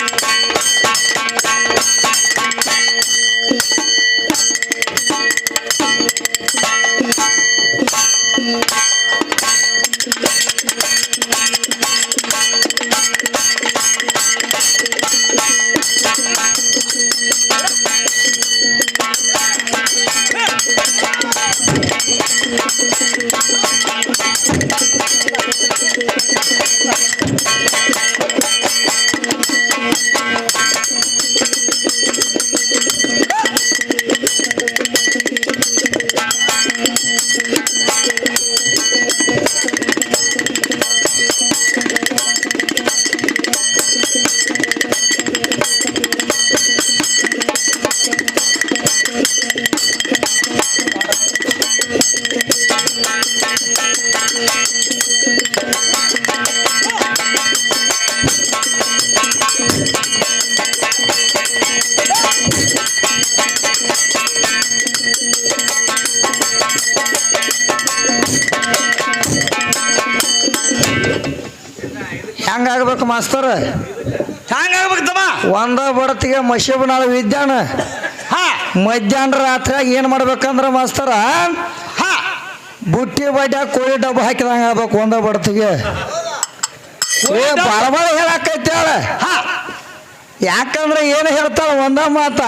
Música master. ಹ್ಯಾಂಗಾಗ್ಬೇಕಮ್ಮ ಒಂದ ಬಡತಿಗೆ ಮಶೀಬನಾಳ ವಿದ್ಯಾನ. ಹಾ. ಮಧ್ಯಾಹ್ನ ರಾತ್ರಿಯಾಗ ಏನು ಮಾಡ್ಬೇಕಂದ್ರ ಮಾಸ್ತರ? ಹಾ. ಬುಟ್ಟಿ ಬಡ್ಯಾಗ ಕೋಳಿ ಡಬ್ಬ ಹಾಕಿದಂಗೆ ಆಗ್ಬೇಕು ಒಂದ ಬಡತಿಗೆ. ಏ ಬಾಳ ಹೇಳಕ್ಕೈತೆ ಹೇಳ ಹಾ. ಯಾಕಂದ್ರೆ ಏನು ಹೇಳ್ತಾಳ ಒಂದ ಮಾತ?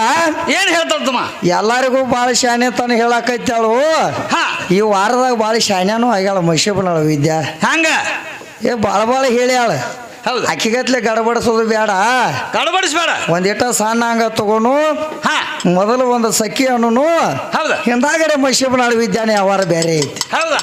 ಏನು ಹೇಳ್ತಾಳಮ್ಮ ಎಲ್ಲರಿಗೂ ಭಾಳ ಶಾನೆ ತನ ಹೇಳಾಕೈತಾಳು ಹಾ. ಈ ವಾರದಾಗ ಭಾಳ ಶಾನ್ಯಾನು ಆಗ್ಯಾಳ ಮಶೀಬನಾಳ ವಿದ್ಯಾ. ಹಂಗ ಏ ಭಾಳ ಭಾಳ ಹೇಳ್ಯಾಳ ಹೌದು. ಅಕ್ಕಿಗತ್ಲೆ ಗಡಬಡಿಸೋದು ಬೇಡ. ಗಡಬಡಿಸ್ಬೇಡ. ಒಂದಿಟ ಸಣ್ಣ ಹಂಗ ತಗೊಂಡು ಹಾ. ಮೊದಲು ಒಂದು ಸಖಿ ಅನ್ನೋನು ಹೌದು. ಹಿಂದಾಗಡೆ ಮಶೀಬನಾಳ ವಿದ್ಯಾನೆ ಅವಾರ ಬೇರೆ ಐತಿ. ಹೌದು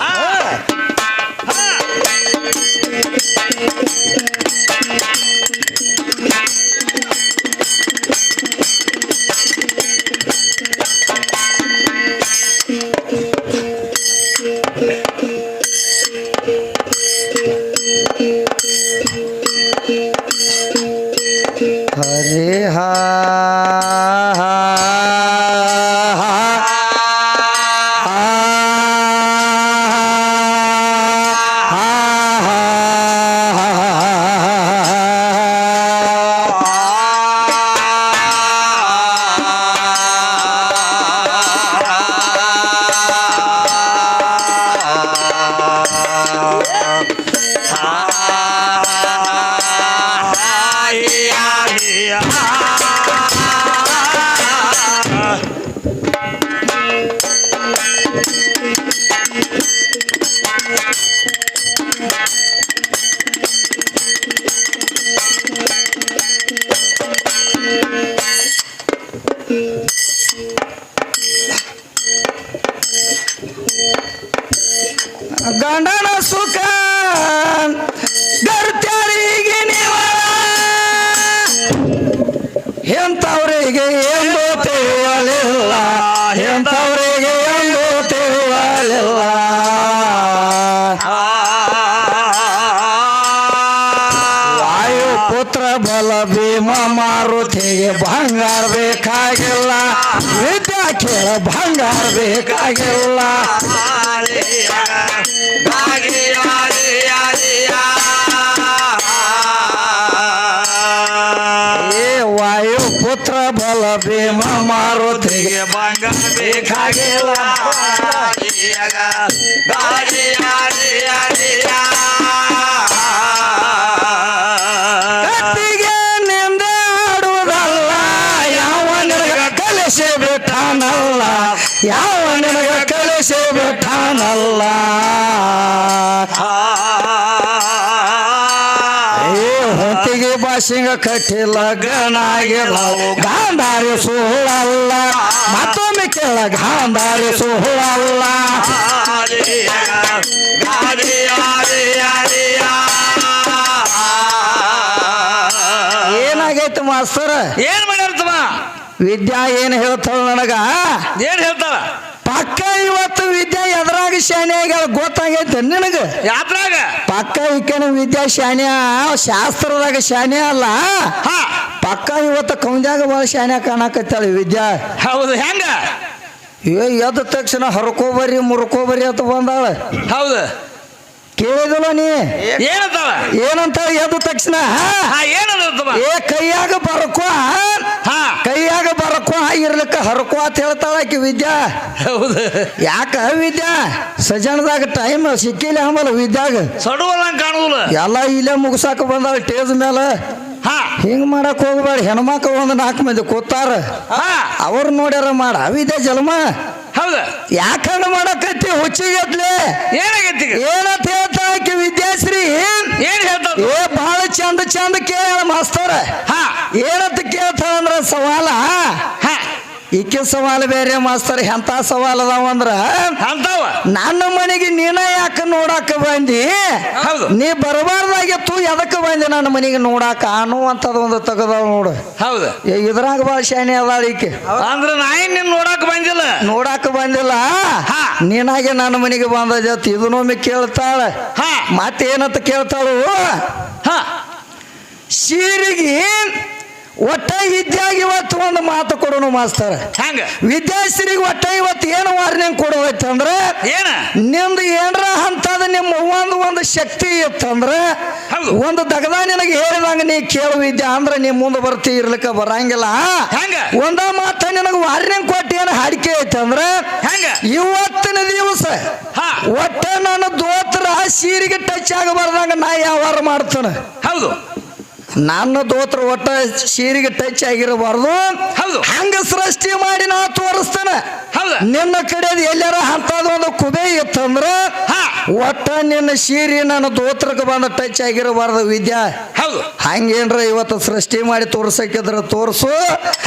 ಎಂಥವ್ರಿಗೆ ಎಂದು ತಿಳಿಯಲಿಲ್ಲ. ಎಂಥವ್ರಿಗೆ ಎಂದು ತಿಳಿಯಲಿಲ್ಲ. ವಾಯುಪುತ್ರ ಬಲ ಭೀಮ ಮಾರುತಿಗೆ ಬಂಗಾರ ಬೇಕಾಗಿಲ್ಲ. ವಿದ್ಯಾ ಕೇಳ ಬಂಗಾರ ಬೇಕಾಗಿಲ್ಲ. ಮಾರುತಿಗೆ ಬಂಗಾರ ಬೇಕಾಗಿಲ್ಲ ಕತ್ತಿಗೆ ನಿಂದೆ ಆಡುವುದಲ್ಲ, ಯಾವ ನಿನಗ ಕಲಿಸಿ ಬಿಟ್ಟಾನಲ್ಲ, ಯಾವ ನಿನಗ ಕಲಿಸಿ ಬಿಟ್ಟಾನಲ್ಲ. ಏ, ಹೊತ್ತಿಗೆ ಬಾಸಿಂಗ ಕಟ್ಟಿಲ್ಲ ಗಣಾಗಿಲ್ಲ ಗಾಂಧಾರಿ ಸೋಹಳಲ್ಲ ಮತ್ತೊಮ್ಮೆ ಕೇಳ ಗಾಂಧಾರಿ ಸೋಹಳಲ್ಲ ಏನಾಗೈತು ಮಾಸ್ತರ? ಏನ್ ಮಾಡ್ಯಾರ ವಿದ್ಯಾ ಏನು ಹೇಳ್ತಾಳ ನನಗ? ಏನ್ ಹೇಳ್ತಾರ ಪಕ್ಕ ಇವತ್ತು ವಿದ್ಯಾ ಎದ್ರಾಗ ಶಾನೆ ಆಗ್ಯಾವ ಗೊತ್ತಾಗೈತೆ ನಿನಗ? ಯಾತ್ರಾಗ? ಪಕ್ಕ ಈಕನ ವಿದ್ಯಾ ಶಾನೆ ಶಾಸ್ತ್ರದಾಗ ಶಾನೆ ಅಲ್ಲ. ಹಾ. ಪಕ್ಕ ಇವತ್ತು ಕೌಂದ್ಯಾಗ ಭಾಳ ಶಾನೆ ಕಾಣಕತ್ತಾಳ ವಿದ್ಯಾ. ಹೌದು ಹೆಂಗ? ಏ ಎದ್ದ ತಕ್ಷಣ ಹರ್ಕೋಬರ್ರಿ ಮುರ್ಕೋಬರಿ ಅಂತ ಬಂದಾಳ. ಹೌದು. ಕೇಳಿದಲ್ಲ ನೀ? ಏನಂತ ಎದ್ದ ತಕ್ಷಣ? ಏ ಕೈಯಾಗ ಬರಕೋ ಹಾ. ಕೈಯಾಗ ಬರಕೋ ಇರ್ಲಿಕ್ಕೆ ಹರಕೋ ಅಂತ ಹೇಳ್ತಾಳ ಆಕಿ ವಿದ್ಯಾ. ಹೌದು. ಯಾಕ ವಿದ್ಯಾ? ಸಜನದಾಗ ಟೈಮ್ ಸಿಕ್ಕಿಲ್ಲ ಆಮೇಲೆ ವಿದ್ಯಾಗ. ಸಡುವಲ್ಲ ಕಾಣುದಿಲ್ಲ. ಎಲ್ಲ ಇಲ್ಲೇ ಮುಗಿಸಾಕ ಬಂದಾಳ ಟೇಜ್ ಮೇಲೆ ಹಾ. ಹಿಂಗ್ ಮಾಡಕ್ ಹೋಗ್ಬೇಡ ಹೆಣ್ಮಕ್ಳು ಒಂದ್ ನಾಲ್ಕು ಮಂದಿ ಕೂತಾರ. ಹಾ. ಅವ್ರು ನೋಡ್ಯಾರ ಮಾಡ ವಿದ್ಯಾ ಜನ್ಮ ಹೌದ? ಯಾಕಂಡ ಮಾಡಕತ್ತಿ ಹುಚ್ಚಿಗತ್ಲೆ? ಏನಾಗೈತಿ? ಏನಂತ ಹೇಳ್ತಾ ಆಕಿ ವಿದ್ಯಾಶ್ರೀ? ಏನ್ ಹೇಳ್ತಾಳ ಏ ಬಹಳ ಚಂದ ಚಂದ ಕೇಳ ಮಾಸ್ತರ. ಹಾ. ಏನಂತ ಕೇಳ್ತಾಳ ಅಂದ್ರ ಸವಾಲ? ಈಕೆ ಸವಾಲು ಬೇರೆ ಮಾಸ್ತರ್ ಎಂಥ ಸವಾಲು ಅದಾವ ಅಂದ್ರ ಅಂತಾವ ನನ್ನ ಮನೆಗೆ ನೀನ ಯಾಕೆ ನೋಡಾಕ ಬಂದಿ? ಹೌದು. ನೀ ಬರಬಾರ್ದಾಗಿತ್ತು ಎದಕ್ಕೆ ಬಂದಿ ನನ್ನ ಮನೆಗೆ ನೋಡಾಕ? ಅನ್ನುವಂಥದ್ದು ಒಂದು ತೆಗದಾವ ನೋಡು. ಹೌದು. ಇದ್ರಾಗ ಭಾಳ ಶಾಣೆ ಅದಾಳ ಈಕೆ. ಅಂದ್ರೆ ನಾ ಏನ್ ನಿನ್ ನೋಡಾಕ ಬಂದಿಲ್ಲ? ನೋಡಾಕ ಬಂದಿಲ್ಲ? ಹಾ. ನೀನಾಗೆ ನನ್ನ ಮನೆಗೆ ಬಂದಜತ್ ಇದನ್ನೊಮ್ಮೆ ಕೇಳ್ತಾಳ. ಹಾ. ಮತ್ತೇನಂತ ಕೇಳ್ತಾಳು? ಹ. ಸೀರಿಗೆ ಒಟ್ಟ ವಿದ್ಯಾಗ ಇವತ್ತು ಒಂದು ಮಾತು ಕೊಡೋಣ ಮಾಸ್ತಾರೆ. ಹಂಗ? ವಿದ್ಯಾಶ್ರೀಗೆ ಒಟ್ಟ ಇವತ್ತು ಏನು ವಾರ್ನಿಂಗ್ ಕೊಡುವ ಅಂದ್ರೆ ಏನ? ನಿಮ್ದು ಏನರ ಅಂತದ ನಿಮ್ಮ ಒಂದು ಒಂದು ಶಕ್ತಿ ಇತ್ತಂದ್ರೆ. ಒಂದು ದಗದ ನಿನಗೆ ಹೇಳಿದಂಗ ನೀ ಕೇಳು ವಿದ್ಯೆ ಅಂದ್ರೆ ನೀ ಮುಂದೆ ಬರ್ತಿ ಇರ್ಲಿಕ್ಕ ಬರಂಗಿಲ್ಲ. ಹಂಗ? ಒಂದ ಮಾತ ನಿನಗೆ ವಾರ್ನಿಂಗ್ ಕೊಟ್ಟು ಏನು ಹಾಡಿಕೆ ಐತಂದ್ರೆ ಹೆಂಗ? ಇವತ್ತಿನ ದಿವಸ ಹಾ. ಒಟ್ಟ ನನ್ನ ದೋತ್ರ ಸೀರಿಗೆ ಟಚ್ ಆಗಬಾರ್ದಂಗ ನಾ ಯಾವಾರ ಮಾಡ್ತಾನೆ. ಹೌದು. ನನ್ನ ದೋತ್ರ ಒಟ್ಟ ಸೀರಿಗೆ ಟಚ್ ಆಗಿರಬಾರ್ದು. ಹೌದು. ಹಂಗ ಸೃಷ್ಟಿ ಮಾಡಿ ನಾ ತೋರಿಸ್ತೇನೆ. ನಿನ್ನ ಕಡೆದು ಎಲ್ಲಾರ ಅಂತದ ಒಂದು ಕುಬೆ ಇತ್ತಂದ್ರ ಹಾ. ಒಟ್ಟ ನಿನ್ನ ಸೀರಿ ನನ್ನ ದೋತ್ರಕ್ಕೆ ಬಂದ ಟಚ್ ಆಗಿರಬಾರ್ದು ವಿದ್ಯಾ. ಹೌದು. ಹಂಗೇನ್ರ ಇವತ್ತು ಸೃಷ್ಟಿ ಮಾಡಿ ತೋರ್ಸಕ್ಕಿದ್ರ ತೋರ್ಸು.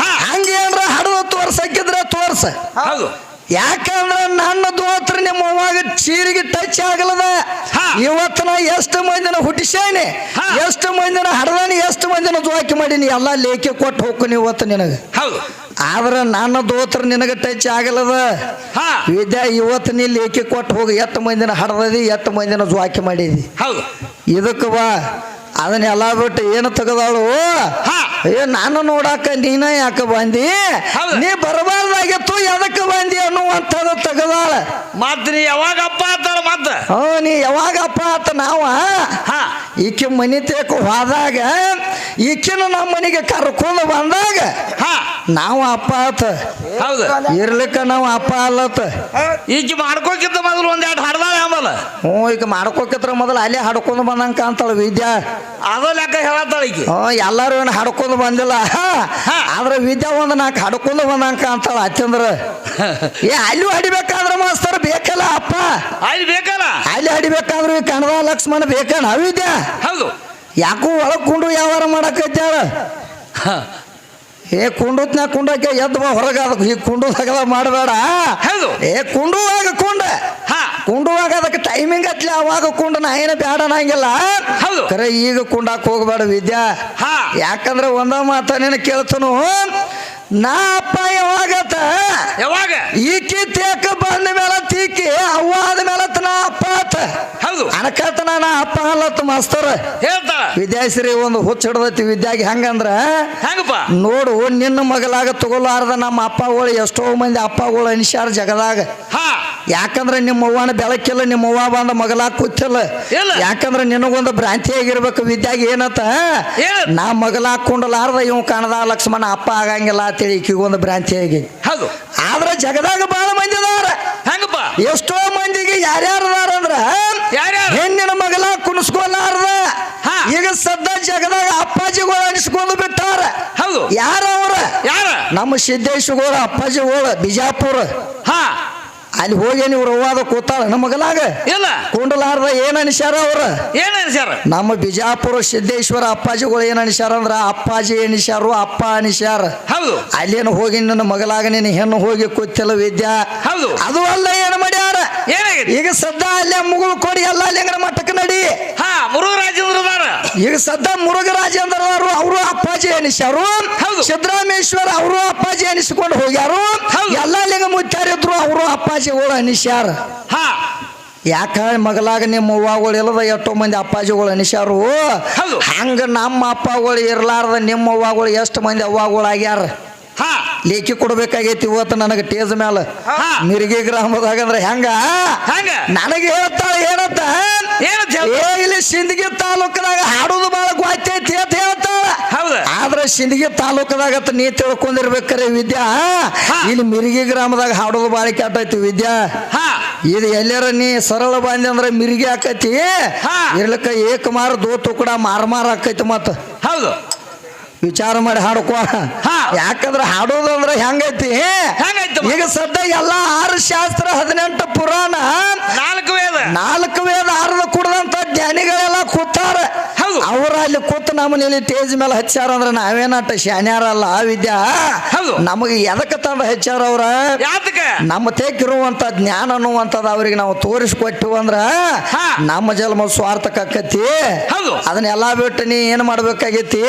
ಹಂಗೇನ್ರ ಹಡದು ತೋರ್ಸಕ್ಕಿದ್ರ ತೋರ್ಸ. ಹೌದು. ಯಾಕಂದ್ರ ನನ್ನ ದೋತ್ರ ನಿಮ್ಮ ಅವಾಗ ಸೀರಿಗೆ ಟಚ್ ಆಗಲದ ಹಾ. ಇವತ್ತು ನಾ ಎಷ್ಟು ಮಂದಿನ ಹುಟ್ಟಿಸೇನೆ. ಎಷ್ಟು ಮಂದಿನ ಹಡದಾನಿ ಎಷ್ಟು ಮಂದಿನ ಜೋಕಿ ಮಾಡೀನಿ? ಎಲ್ಲ ಲೇಖೆ ಕೊಟ್ಟು ಹೋಗ್ತೀನಿ ಇವತ್ತು ನಿನಗೆ. ಆದ್ರೆ ನನ್ನ ದೋತ್ರ ನಿನಗೆ ಟಚ್ ಆಗಲದ ಹಾ. ವಿದ್ಯಾ ಇವತ್ತು ನೀ ಲೇಖಿ ಕೊಟ್ಟು ಹೋಗಿ ಎಷ್ಟು ಮಂದಿನ ಹಡದದಿ ಎಷ್ಟು ಮಂದಿನ ಜೋಕಿ ಮಾಡಿದಿ? ಇದಕ್ಕೆ ಬಾ. ಅದನ್ನೆಲ್ಲ ಬಿಟ್ಟು ಏನು ತೆಗದಾಳು? ಹಾ. ಏ ನಾನು ನೋಡಾಕ ನೀನ ಯಾಕ ಬಂದಿ. ನೀ ಬರಬಾರ್ದಾಗಿತ್ತು ಎದಕ್ಕೆ ಬಂದಿ ಅನ್ನುವಂಥದ್ದು ತೆಗೆದಾಳ. ಮತ್ ನೀ ಯಾವಾಗ ಅಪ್ಪ ಆತಾಳ ಮತ್ತ? ಹ್ಞೂ ನೀ ಯಾವಾಗಪ್ಪ ಆತ ನಾವ? ಹಾ. ಈಕೆ ಮನಿ ತೇಕ ಹೋದಾಗ ಈಕಿನ ನಮ್ಮ ಮನೆಗೆ ಕರ್ಕೊಂಡು ಬಂದಾಗ ಹಾ. ನಾವು ಅಪ್ಪ ಆತ. ಹೌದು. ಇರ್ಲಿಕ್ಕ ನಾವು ಅಪ್ಪ ಅಲ್ಲತ್ತ. ಈಕೆ ಮಾಡ್ಕೋಕಿಂತ ಮೊದಲು ಒಂದ್ ಆಮಲ್ಲ ಹ್ಞೂ ಈಗ ಮಾಡ್ಕೋಕಿತ್ರ ಮೊದಲು ಅಲ್ಲೇ ಹಾಡ್ಕೊಂಡು ಬಂದಂಗೆ ಕಾಣ್ತಾಳೆ ವಿದ್ಯಾ. ಅದ ಲೆಕ್ಕ ಹೇಳತ್ತಾಳ ಈಕಿ. ಹ್ಞೂ ಎಲ್ಲರೂ ಏನು ಹಾಡ್ಕೊಂಡು ಬಂದಿಲ್ಲ. ಆದ್ರೆ ವಿದ್ಯಾ ಒಂದು ನಾಲ್ಕು ಹಾಡ್ಕೊಂಡು ಬಂದಂಗೆ ಕಾಣ್ತಾಳ ಅಚ್ಚಂದ್ರ. ಏ ಅಲ್ಲಿ ಹಡಿಬೇಕಾದ್ರೆ ಮಾಸ್ತರ್ ಬೇಕಲ್ಲ ಅಪ್ಪ. ಅಲ್ಲಿ ಬೇಕಲ್ಲ? ಅಲ್ಲಿ ಹಡಿಬೇಕಾದ್ರೆ ಕಣದ ಲಕ್ಷ್ಮಣ ಬೇಕಣ್ಣ ವಿದ್ಯಾ? ಹೌದು. ಯಾಕೋ ಒಳಗೆ ಕುಂಡು ವ್ಯವಹಾರ ಮಾಡಕ್ಕೆ ಹಾ. ಏ ಕುಂಡತ್ನ ಕುಂಡಕ್ಕೆ ಎದ್ದು ಬಾ ಹೊರಗೆ ಈ ಕುಂಡು ತಗದ ಮಾಡಬೇಡ. ಹೌದು. ಏ ಕುಂಡುವಾಗ ಕುಂಡ. ಹಾ. ಕುಂಡುವಾಗ ಅದಕ್ಕೆ ಟೈಮಿಂಗ್ ಹತ್ಲಿ ಅವಾಗ ಕುಂಡ ನಾ ಏನ ಬೇಡ ಅನ್ನಂಗಿಲ್ಲ. ಹೌದು. ಕರೆ ಈಗ ಕುಂಡಕ್ಕೆ ಹೋಗ್ಬೇಡ ವಿದ್ಯಾ. ಹಾ. ಯಾಕಂದ್ರೆ ಒಂದ ಮಾತ ನೀನು ಕೇಳ್ತನು ನಾ ಅಪ್ಪ ಯಾವಾಗತ್ತ ಯಾವಾಗ? ಈಕಿ ತೇಕ ಬಂದ ಮೇಲೆ ತೀಕಿ ಅವ್ವ ಆದ ಮೇಲೆ ನಾ ಅಪ್ಪ ಆತ. ಹೌದು. ಅನಕತನ ನಾ ಅಪ್ಪ ಅಲ್ಲತ್ತ ಮಾಸ್ತರ. ಹೇಳ್ತಾಳ ವಿದ್ಯಾಶ್ರೀ ಒಂದು ಹುಚ್ಚ ಹಿಡ್ದೈತಿ ವಿದ್ಯಾಗಿ ಹೆಂಗಂದ್ರ? ಹೆಂಗಪ್ಪ? ನೋಡು ನಿನ್ನ ಮಗಲಾಗ ತಗೊಲಾರ್ದ ನಮ್ಮ ಅಪ್ಪಗಳು ಎಷ್ಟೋ ಮಂದಿ ಅಪ್ಪಗಳು ಅನಿಸ್ಯಾರ ಜಗದಾಗ. ಹಾ. ಯಾಕಂದ್ರೆ ನಿಮ್ಮ ಅವ್ವನ ಬೆಳಕಿಲ್ಲ ನಿಮ್ಮ ಅವ್ವ ಬಂದ ಮಗಲಾಗ ಕೂತಿಲ್ಲ. ಯಾಕಂದ್ರೆ ನಿನಗೊಂದು ಭ್ರಾಂತಿ ಆಗಿರ್ಬೇಕು ವಿದ್ಯಾಗ ಏನತ್ತ ನಾ ಮಗಲಾಗ ಕುಂಡಲಾರ್ದ ಇವ್ ಕಾಣದ ಲಕ್ಷ್ಮಣ ಅಪ್ಪ ಆಗಂಗಿಲ್ಲ ಅಂತೇಳಿ ಈಕಿಗೊಂದು ಭ್ರಾಂತಿ ಆಗಿ ಹೌದು. ಆದ್ರೆ ಜಗದಾಗ ಬಹಳ ಮಂದಿ ಅದಾರ. ಹೆಂಗಪ್ಪ. ಎಷ್ಟೋ ಮಂದಿಗೆ ಯಾರ್ಯಾರು ಅದಾರ ಅಂದ್ರ ಯಾರ್ಯಾರು? ಹೆಣ್ಣಿನ ಮಗಲ ಕುಣಿಸ್ಕೊಲಾರ್ದ. ಹಾ. ಈಗ ಸದ್ದ ಜಗದಾಗ ಅಪ್ಪಾಜಿಗಳು ಅನಿಸ್ಕೊಂಡು ಬಿಟ್ಟಾರ. ಹೌದು. ಯಾರ ಅವ್ರ ಯಾರ? ನಮ್ಮ ಸಿದ್ದೇಶ್ವರ ಅಪ್ಪಾಜಿಗಳು ಬಿಜಾಪುರ. ಅಲ್ಲಿ ಹೋಗಿ ನೀವು ರವಾದ ಕೂತಾಳ? ನಮ್ಮ ಮಗಲಾಗ. ಇಲ್ಲ. ಕುಂಡಲಾರ್ದ ಏನ ಅನಿಸ್ಯಾರ ಅವ್ರ? ಏನ್ ಅನ್ಸ್ಯಾರ? ನಮ್ಮ ಬಿಜಾಪುರ ಸಿದ್ದೇಶ್ವರ ಅಪ್ಪಾಜಿಗಳು ಏನ್ ಅನಿಸ್ಯಾರ ಅಂದ್ರ ಅಪ್ಪಾಜಿ ಎನಿಸ್ಯಾರು ಅಪ್ಪ ಅನಿಸ್ಯಾರ. ಹೌದು. ಅಲ್ಲೇನು ಹೋಗಿ ನನ್ನ ಮಗಲಾಗ ನೀನು ಹೆಣ್ಣು ಹೋಗಿ ಕೂತಿಲ್ಲ ವಿದ್ಯಾ? ಹೌದು. ಅದು ಅಲ್ಲ ಏನು ಮಾಡ್ಯಾರ? ಏನಾಗಿದೆ ಈಗ ಸದ್ದ ಅಲ್ಲೇ ಮುಗುಳು ಕೊಡಿ ಎಲ್ಲ ಲಿಂಗನ ನಡಿ ಹಾ ಈಗ ಸದ್ದ ಮುರುಘರಾಜೇಂದ್ರ ಅವರು ಅವರು ಅಪ್ಪಾಜಿ ಎನಿಸ್ಯಾರು. ಸಿದ್ದರಾಮೇಶ್ವರ ಅವರು ಅಪ್ಪಾಜಿ ಎನಿಸಿಕೊಂಡು ಹೋಗ್ಯಾರು. ಎಲ್ಲ ಲಿಂಗ ಮುತ್ತಾರಿದ್ರು ಅವರು ಅಪ್ಪಾಜಿಗಳು ಅನಿಸ್ಯಾರ. ಹಾ. ಯಾಕ ಮಗಲಾಗ ನಿಮ್ಮ ಅವ್ವಗಳು ಇಲ್ಲದ ಎಷ್ಟೋ ಮಂದಿ ಅಪ್ಪಾಜಿಗಳು ಅನಿಸ್ಯಾರು. ಹಂಗ ನಮ್ಮ ಅಪ್ಪಗಳು ಇರ್ಲಾರ್ದ ನಿಮ್ಮ ಅವ್ವಗಳು ಎಷ್ಟು ಮಂದಿ ಅವ್ವಗಳು ಆಗ್ಯಾರ. ಹಾ. ಲೇಖಿ ಕೊಡ್ಬೇಕಾಗೈತಿ ಇವತ್ತು ನನಗೆ ಟೇಜ್ ಮ್ಯಾಲ. ಮಿರ್ಗಿ ಗ್ರಾಮದಾಗ ಅಂದ್ರೆ ಹೆಂಗ? ನನಗೆ ಹೇಳ್ತಾಳೆ ಏ? ಇಲ್ಲಿ ಸಿಂದಗಿ ತಾಲೂಕದಾಗ ಹಾಡೋದು ಬಹಳ ಗೊತ್ತೈತಿ ಅಂತ ಹೇಳ್ತಾಳ. ಹೌದು. ಆದ್ರೆ ಸಿಂದಗಿ ತಾಲೂಕದಾಗ ನೀ ತಿಳ್ಕೊಂಡಿರ್ಬೇಕಾರೆ ವಿದ್ಯಾ. ಇಲ್ಲಿ ಮಿರ್ಗಿ ಗ್ರಾಮದಾಗ ಹಾಡೋದು ಬಹಳ ಕೆಟ್ಟೈತಿ ವಿದ್ಯಾ. ಹಾ. ಇದು ಎಲ್ಲಾರ ನೀ ಸರಳ ಬಂದಿ ಅಂದ್ರೆ ಮಿರ್ಗಿ ಆಕೈತಿ. ಹಾ. ಇರ್ಲಕ್ಕ ಏಕಮಾರ ದೋ ತುಕಡ ಮಾರ್ ಮಾರ ಆಕೈತಿ ಮತ್ತ. ಹೌದು. ವಿಚಾರ ಮಾಡಿ ಹಾಡ್ಕೋ ಹಾ. ಯಾಕಂದ್ರೆ ಹಾಡೋದು ಅಂದ್ರೆ ಹೆಂಗೈತಿ? ಈಗ ಸದ್ಯ ಎಲ್ಲಾ ಆರು ಶಾಸ್ತ್ರ ಹದಿನೆಂಟು ಪುರಾಣ ನಾಲ್ಕು ವೇದ ನಾಲ್ಕು ವೇದ ಆರದ ಕುಡ್ದಂತ ಜ್ಞಾನಿಗಳೆಲ್ಲ ಕೂತಾರ. ಅವ್ರ ಅಲ್ಲಿ ಕೂತು ನಮ್ಮನೇಲಿ ಟೇಜ್ ಮೇಲೆ ಹಚ್ಚಾರ ಅಂದ್ರೆ ನಾವೇನಾಟ ಶಾನ್ಯಾರಲ್ಲ ವಿದ್ಯಾ ಹೌದು. ನಮಗೆ ಎದಕ್ಕೆ ತಂದ ಹೆಚ್ಚಾರ ಅವ್ರ ನಮ್ಮ ತೇಕಿರುವಂತ ಜ್ಞಾನ ಅನ್ನುವಂಥದ್ದು ಅವ್ರಿಗೆ ನಾವು ತೋರಿಸ್ಕೊಟ್ಟು ಅಂದ್ರ ಹಾ. ನಮ್ಮ ಜನ್ಮ ಸ್ವಾರ್ಥಕ್ಕತಿ. ಅದನ್ನೆಲ್ಲ ಬಿಟ್ಟು ನೀ ಏನ್ ಮಾಡ್ಬೇಕಾಗೈತಿ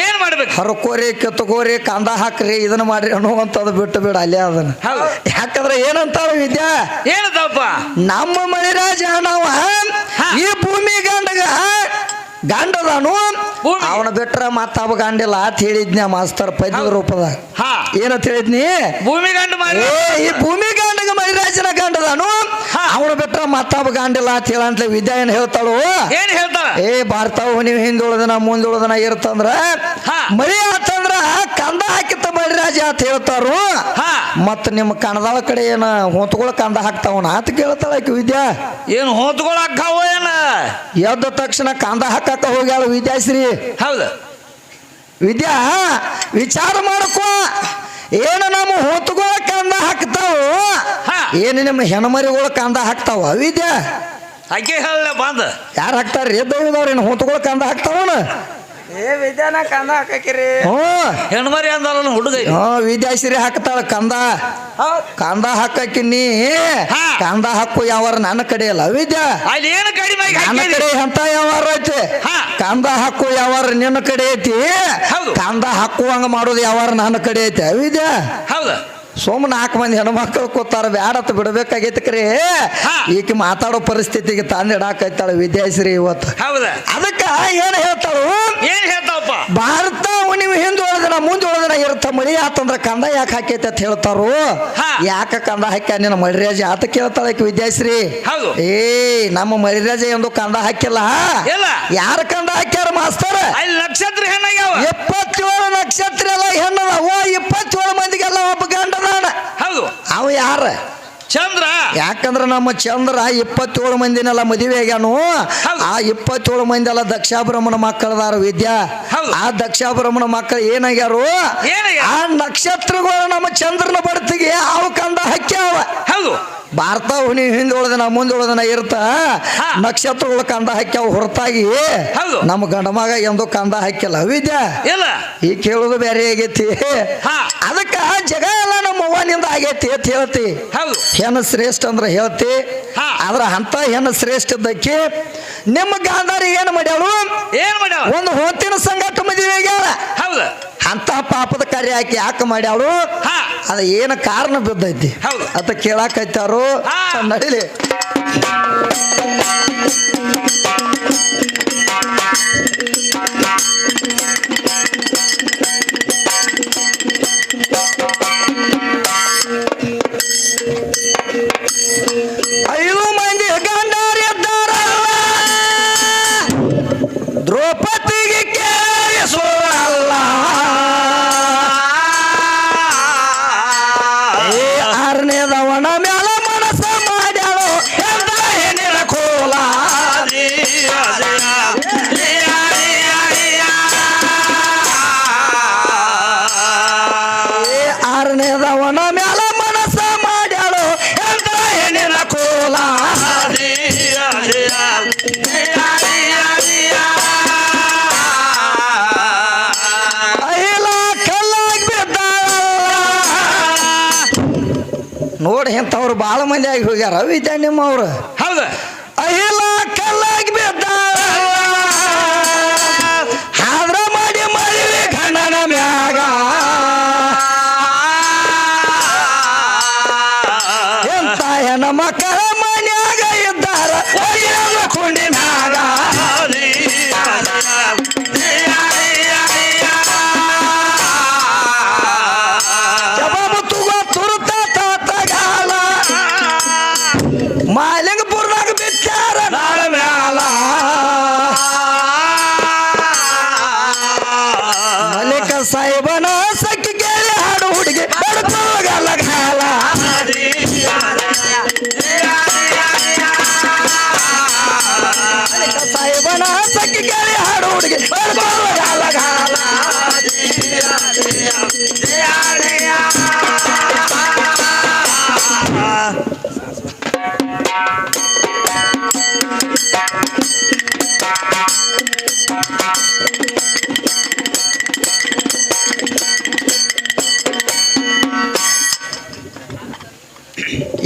ಏನ್ ಮಾಡ್ಬೇಕು ಹರ್ಕೋರಿ ಕೆತ್ತಕೋರಿ ಕಂದ ಹಾಕ್ರಿ ಇದನ್ನ ಮಾಡ್ರಿ ಅನ್ನುವಂಥದ್ದು ಬಿಟ್ಟು ಬಿಡ ಅಲ್ಲೇ ಅದನ್ನ. ಯಾಕಂದ್ರೆ ಏನಂತಾರ ವಿದ್ಯಾ? ಏನದಪ್ಪ? ನಮ್ಮ ಮಣಿರಾಜ ನಾವ ಈ ಭೂಮಿ ಗಂಡಗ ಗಂಡದನು. ಅವನ ಬಿಟ್ರ ಮತ್ತ ಅವ ಗಂಡಿಲ್ಲ ಅಂತ ಹೇಳಿದ್ನ ಮಾಸ್ತರ್ ಪದ್ಯದ ರೂಪದಾಗ. ಏನಂತ ಹೇಳಿದ್ನಿ? ಭೂಮಿ ಗಂಡ ಈ ಭೂಮಿ ಮಣಿರಾಜನ ಗಂಡದಾನು. ಅವನು ಬಿಟ್ರ ಮತ್ತೊಬ್ಬ ಗಂಡಿಲ್ಲ ಅಂತ ಹೇಳಂತ ವಿದ್ಯಾ ಏನ್ ಹೇಳ್ತಾಳು. ಏನ್ ಹೇಳ್ತಾಳ? ಏ ಬರ್ತಾವ ನೀವು ಹಿಂದುಳಿದನ ಮುಂದುಳಿದನ ಇರ್ತಂದ್ರ ಮರಿ ಆತಂದ್ರ ಕಂದ ಹಾಕಿತ್ತ ಮರಿರಾಜ ಅಂತ ಹೇಳ್ತಾರು. ಹಾ. ಮತ್ತ ನಿಮ್ಮ ಕಣದಾಳ ಕಡೆ ಏನ ಹೊತ್ಕೊಳ ಕಂದ ಹಾಕ್ತಾವನ ಅಂತ ಕೇಳ್ತಾಳ ಆಕೆ ವಿದ್ಯಾ. ಏನು ಹಾಕಾವ ಏನ? ಎದ್ದ ತಕ್ಷಣ ಕಂದ ಹಾಕಾಕ ಹೋಗ್ಯಾಳ ವಿದ್ಯಾಶ್ರೀ. ಹೌದು. ವಿದ್ಯಾ ವಿಚಾರ ಮಾಡಕೋ. ಏನು ನಮ್ಮ ಹೊತ್ಕೊಳ ಕಂದ ಹಾಕ್ತಾವ. ಏನು ನಿಮ್ಮ ಹೆಣ್ಮರಿಗಳು ಕಂದ ಹಾಕ್ತಾವ? ವಿದ್ಯಾ? ಆಕೆ ಹೇಳ ಬಂದ. ಯಾರು ಹಾಕ್ತಾರ್ರಿ? ರೀ ಏನು ಹೊತ್ಕೊಳ ಕಂದ ಹಾಕ್ತಾವನ? ಏ ವಿದ್ಯಾನ ಕಂದ ಹಾಕಿರಿ ಹ್ಞೂ. ಹೆಣ್ಮರಿ ಅಂದಲ್ಲ ಹುಡುಗ ಹ್ಞೂ ವಿದ್ಯಾಶ್ರೀ ಹಾಕ್ತಾಳ ಕಂದ. ಹೌದ್. ಕಂದ ಹಾಕಿ ನೀ ಹಾ. ಕಂದ ಹಾಕು ಯಾವಾರ ನನ್ನ ಕಡೆ ಅಲ್ಲ ವಿದ್ಯಾ. ಅಲ್ಲಿ ಏನು ಕಡಿಮೆ ಆಗಿ ನನ್ನ? ಕಡೆ ಎಂತ ಯಾವಾರ ಐತಿ? ಹಾ. ಕಂದ ಹಾಕು ಯಾವಾರ ನಿನ್ನ ಕಡೆ ಐತಿ? ಹೌದು. ಕಂದ ಹಾಕುವಂಗ ಮಾಡೋದು ಯಾವಾರ ನನ್ನ ಕಡೆ ಐತಿ ವಿದ್ಯಾ. ಹೌದು. ಸೋಮ ನಾಲ್ಕು ಮಂದಿ ಹೆಣ್ಮಕ್ಳು ಕೂತಾರ ಬ್ಯಾಡತ್ ಬಿಡ್ಬೇಕಾಗೈತಿ ಕರೆ. ಈಕೆ ಮಾತಾಡೋ ಪರಿಸ್ಥಿತಿಗೆ ತಂದಿಡಾಕೈತಾಳ ವಿದ್ಯಾಶ್ರೀ ಇವತ್ತು. ಅದಕ್ಕ ಏನ್ ಹೇಳ್ತಾಳು? ಏನ್ ಹೇಳ್ತಾವಪ್ಪ? ಭಾರತ ನೀವು ಹಿಂದೆ ಉಳಿದನ ಮುಂದೆ ಉಳಿದನ ಇರ್ತ ಮಳಿ ಆತಂದ್ರ ಕಂದ ಯಾಕೆ ಹಾಕೈತೆ ಅಂತ ಹೇಳ್ತಾರು. ಯಾಕ ಕಂದ ಹಾಕ್ಯ? ನಿನ್ನ ಮಳಿರಾಜ ಆತ ಕೇಳ್ತಾಳೆ ವಿದ್ಯಾಶ್ರೀ. ಏ ನಮ್ಮ ಮರಿರಾಜ ಎಂದು ಕಂದ ಹಾಕಿಲ್ಲ. ಯಾರ ಕಂದ ಹಾಕ್ಯಾರ ಮಾಸ್ತರ? ನಕ್ಷತ್ರ ಹೆಣ್ಣಾಗ್ಯಾವ ಇಪ್ಪತ್ತೇಳು ನಕ್ಷತ್ರ ಎಲ್ಲ ಓ ಇಪ್ಪತ್ತೇಳು ಮಂದಿಗೆಲ್ಲ ಒಬ್ಬ ಗಂಡದಾನ ಹೌದು. ಅವ ಯಾರ? ಚಂದ್ರ. ಯಾಕಂದ್ರೆ ನಮ್ಮ ಚಂದ್ರ ಇಪ್ಪತ್ತೇಳು ಮಂದಿನೆಲ್ಲ ಮದುವೆ ಆಗ್ಯಾನು. ಆ ಇಪ್ಪತ್ತೇಳು ಮಂದಿ ಎಲ್ಲ ದಕ್ಷಾಬ್ರಹ್ಮಣ ಮಕ್ಕಳದಾರ ವಿದ್ಯಾ. ಆ ದಕ್ಷಾಬ್ರಹ್ಮಣ ಮಕ್ಕಳು ಏನಾಗ್ಯಾರು ಏನಾಗ್ಯಾರ? ಆ ನಕ್ಷತ್ರಗಳು ನಮ್ಮ ಚಂದ್ರನ ಬಡ್ತಿಗೆ ಅವು ಕಂದ ಹಕ್ಕ್ಯಾವ ಹೌದು. ಭಾರತ ಹುನಿ ಹಿಂದೆ ಉಳ್ದನ ಮುಂದೆ ಉಳ್ದನ ಇರ್ತ. ನಕ್ಷತ್ರಗಳು ಕಂದ ಹಾಕ್ಯಾವ ಹೊರತಾಗಿ. ನಮ್ಮ ಗಂಡಮಗ ಎಂದು ಕಂದ ಹಾಕಿಲ್ಲ ವಿದ್ಯಾ ಇಲ್ಲ. ಈ ಕೇಳೋದು ಬೇರೆ ಆಗೈತಿ. ಅದಕ್ಕೆ ಜಗ ಎಲ್ಲ ನಮ್ಮ ಅವ್ವನಿಂದ ಆಗೈತಿ ಅಂತ ಹೇಳ್ತಿ. ಹೆಣ್ ಹೆಣ್ಣು ಶ್ರೇಷ್ಠ ಅಂದ್ರೆ ಹೇಳ್ತಿ. ಆದ್ರ ಅಂತ ಹೆಣ್ಣು ಶ್ರೇಷ್ಠ ಇದ್ದಕ್ಕೆ ನಿಮ್ಮ ಗಾಂಧಾರಿ ಏನ್ ಮಾಡ್ಯಾಳು? ಏನ್ ಮಾಡ್ಯಾವ ಒಂದು ಹೊತ್ತಿನ ಸಂಗಟ ಮದುವೆ ಆಗ್ಯಾಳ. ಹೌದು. ಅಂತ ಪಾಪದ ಕಾರ್ಯ ಆಕೆ ಯಾಕೆ ಮಾಡ್ಯಾಳು. ಅದ ಏನು ಕಾರಣ ಬಿದ್ದೈತಿ. ಅದ ಕೇಳಾಕೈತಾರು. ನಡಿಲಿ ಐದು ಮಂದಿ ಆಗಿ ಹೋಗ್ಯಾರ ವಿದ್ಯಾ ನಿಮ್ಮವ್ರು?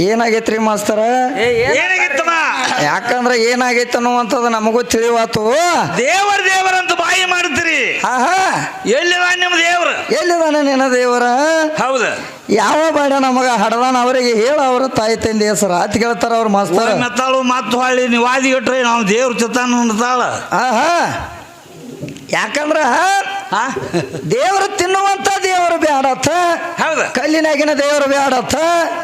ಏನಾಗೈತ್ರಿ ಮಾಸ್ತರ? ಯಾಕಂದ್ರ ಏನ್ ಏನಾಗಿತ್ತಮ್ಮ ಯಾಕಂದ್ರೆ ಏನಾಗೈತೆ ಅನ್ನುವಂಥದ್ದು ನಮಗೂ ತಿಳಿವಾತು. ದೇವರ ದೇವರಂತ ಬಾಯಿ ಮಾಡ್ತೀರಿ. ಆಹಾ ಎಲ್ಲಿದ ನಿಮ್ಮ ದೇವ್ರ? ಎಲ್ಲಿದಾನೆ ನಿನ್ನ ದೇವರ? ಹೌದು. ಯಾವ ಬೇಡ ನಮಗ ಹಡದಾನ ಅವರಿಗೆ ಹೇಳ ಅವ್ರ ತಾಯಿ ತಂದೆ ಹೆಸರ. ಅತ್ ಕೇಳ್ತಾರ ಅವ್ರ ಮಾಸ್ತರ. ಮೆತ್ತಾಳು ಮತ್ತು ಹೊಳ್ಳಿ ನೀವು ವಾದಿ ಇಟ್ರೆ ನಾವು ದೇವ್ರ ಚಿತ್ತಾನ ಅಂತಾಳ ಆಹಾ. ಯಾಕಂದ್ರ ಹಾ ದೇವರು ತಿನ್ನುವಂತ ದೇವರು ಬ್ಯಾಡತ್ತ. ಹೌದ. ಕಲ್ಲಿನಾಗಿನ ದೇವರು ಬ್ಯಾಡತ್ತ.